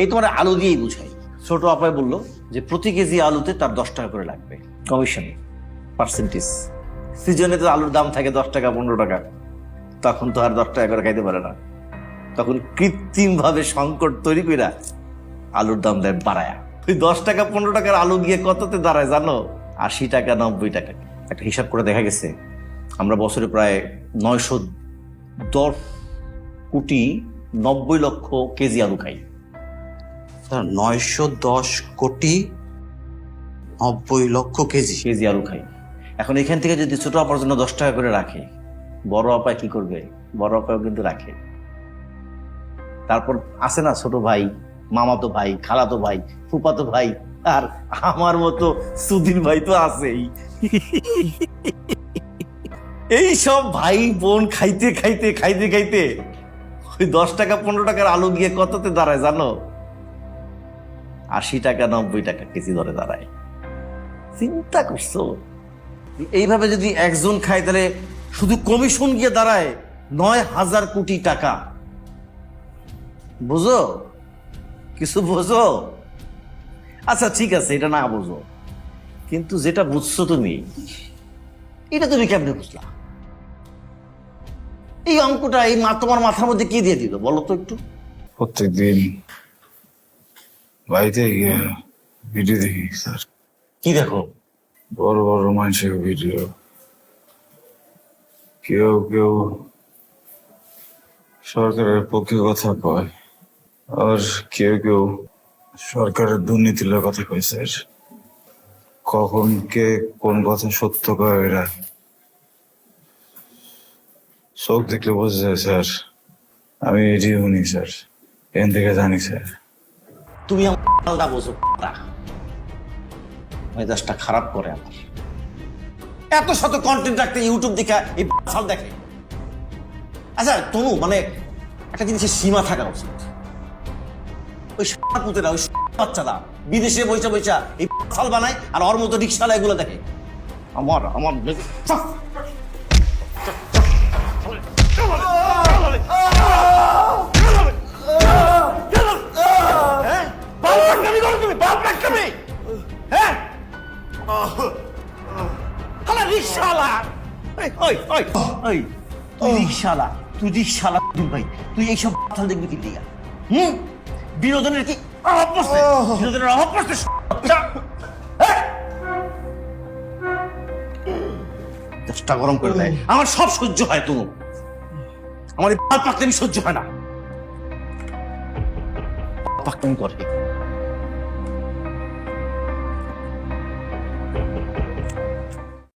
এই তোমার আলু দিয়েই বুঝাই। ছোট আপায় বলল যে প্রতি কেজি আলুতে তার দশ টাকা করে লাগবে কমিশন পার্সেন্টেজ সিজনে তো আলুর দাম থাকে দশ টাকা, পনেরো টাকা। তখন তো আর দশ টাকা করে খাইতে পারে না। তখন কৃত্রিম ভাবে সংকট তৈরি কইরা আলুর দাম দেয় বাড়ায়া। ওই দশ টাকা, পনেরো টাকার আলু দিয়ে কততে দাঁড়ায় জানো? আশি টাকা, নব্বই টাকা। একটা হিসাব করে দেখা গেছে, আমরা বছরে প্রায় নয়শো দশ কোটি নব্বই লক্ষ কেজি আলু খাই। নয়শো দশ কোটি নব্বই লক্ষ কেজি। কেজি আলু খাই। এখন এখান থেকে যদি ছোট আপার জন্য দশ টাকা করে রাখে, বড় কি করবে? বড় কিন্তু রাখে। তারপর আছে না ছোট ভাই, মামাতো ভাই, খালাতো ভাই, ফুপাতো ভাই, আর আমার মতো সুদিন ভাই তো আছেই। এই সব ভাই বোন খাইতে খাইতে খাইতে খাইতে ওই দশ টাকা, পনেরো টাকার আলু গিয়ে কততে দাঁড়ায় জানো? আশি টাকা, নব্বই টাকা কেজি ধরে দাঁড়ায়। চিন্তা করছ? এইভাবে যদি একজন খায়, তাহলে শুধু কমিশন গিয়ে দাঁড়ায় নয় হাজার কোটি টাকা। বুঝো? কিছু বোঝো? আচ্ছা ঠিক আছে, এটা না বুঝো। কিন্তু যেটা বুঝছ তুমি, এটা তুমি কেমনে বুঝলা? এই অঙ্কটা, এই তোমার মাথার মধ্যে কি দিয়ে দিল? বলো তো একটু। প্রত্যেকদিন বাড়িতে গিয়ে ভিডিও দেখি স্যার। কি দেখো? বড় বড় মানুষের ভিডিও কেউ কেউ সরকারের পক্ষে কথা কয় আর কেউ কেউ সরকারের দুর্নীতির কথা কয় স্যার। কখন কে কোন কথা সত্য কয় এরা? চোখ দেখলে বোঝা যায় স্যার। আমি এটি শুনি স্যার। এখান থেকে জানি স্যার। তুমি আলাদা বোঝো মেজাজটা খারাপ করে আমার। এত শত কন্টেন্ট রাখতে ইউটিউব দেখা এই সাল দেখে। আচ্ছা তনু মানে একটা জিনিসের সীমা থাকা উচিত। ওই পুতেরা ওই বাচ্চারা বিদেশে বইসা বইসা এই সাল বানায় আর ওর মতো রিক্সাওয়ালা এগুলো দেখে। আমার আমার করো তুমি, বাল পাকনামি। হ্যাঁ? শালা রিকশাওয়ালা। এই, ওই, ওই, ওই, তুই রিকশাওয়ালা, তুই তুই ভাই, তুই এইসব বাতাল দেখবি কি লিগা? হুম? বিনোদনের কি অভাব পড়ছে? বিনোদনের অভাব পড়ছে, হ্যাঁ? চেষ্টা গরম করে দেয় আমার সব সহ্য হয় তুমি আমার এই পাকনামি সহ্য হয় না পাকনামি করে